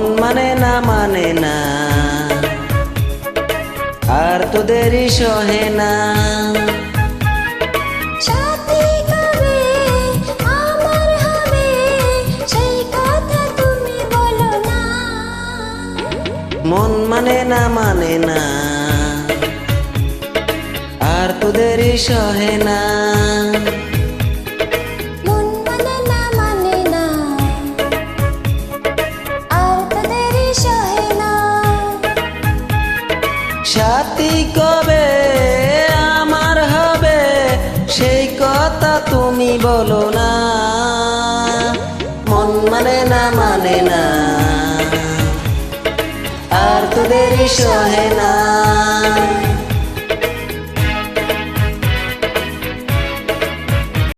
মানে না আর তোদেরই সহে না। হবে সেই কথা তুমি বলো না। মন মানে না মানে না। আর তোদেরই সহে না। সাথী কবে আমার হবে? সেই কথা তুমি বলো না। মন মানে না মানে না। আর তোদেরই সহে না।